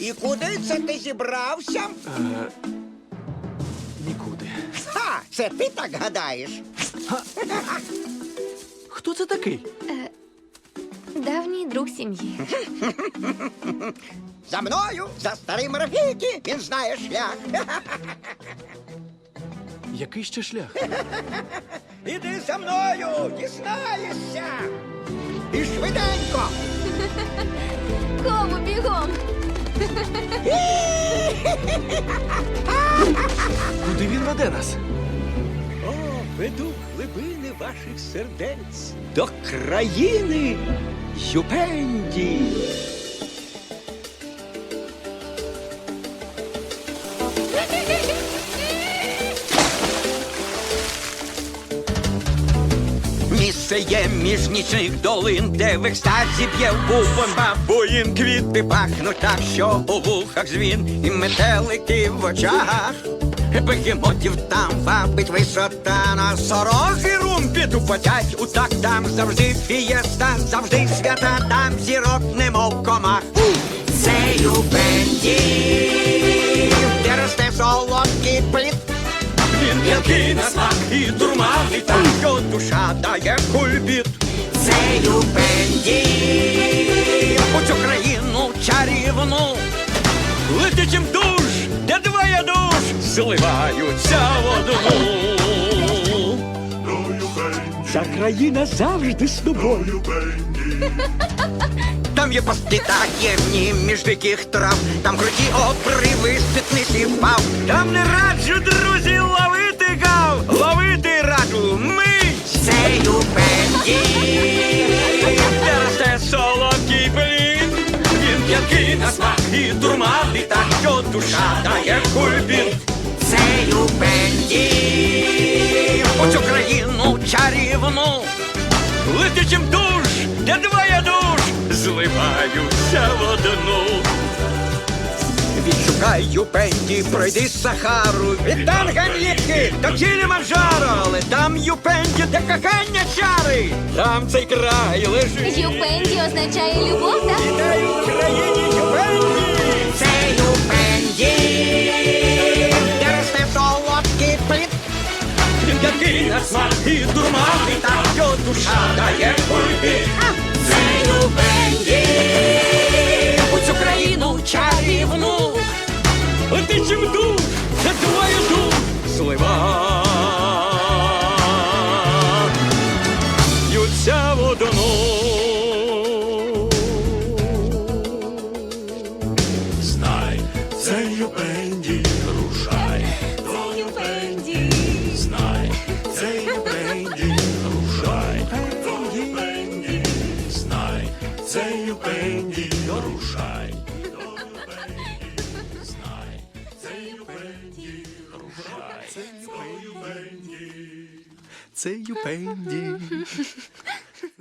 І куди це ти зібрався? Нікуди. Ха! Це ти так гадаєш? Хто це такий? Давній друг сім'ї. За мною, за старим Рафікі, він знає шлях. Який ще шлях? Іди за мною, дізнаєшся. І швиденько. Кому бігом? Куди він веде нас? О, веду глибини ваших сердець до країни Юпенді. Місце є між нічних долин, де в екстазі б'є бубон бабуїн квіти пахнуть так, що у вухах дзвін і метелики в очах. Бегемотів там вабить висота на сороги румпі тупотять у так там завжди фієста, завжди свята, там зірок немов комах. Це Юпенді, душа дає кульбіт. Це Юпенді, у цю країну чарівну. Летичим душ, де двоє душ зливаються в одну. Ця країна завжди з тобою. Там є пости таємні між диких трав, там круті обриви спітниці впав. Там не раджу, друзі, Юпенді, де росте солодкий плід. Він п'янкий на смак і дурманий, так що душа дає кульбіт. Це Юпенді, у цю країну чарівну. Летичим душ, де двоє душ зливаються в одну. Відшукай Юпенді, пройди Сахару, від Танганьїки до Кіліманджаро, але там Юпенді, де кохання чари, там цей край лежить. Юпенді означає любов, так? Дай Україні Юпенді! Це Юпенді, де росте солодкий плід. Який на смак і дурманий, так що душа дає кульбі. Це Юпенді, Душ, це твоє дух злива. Ються в одну. Знай, це Юпенді, рушай. До Юпенді. Знай, це Юпенді, рушай. До Юпенді. Знай, це Юпенді, рушай. Це Юпенді. Це Юпенді.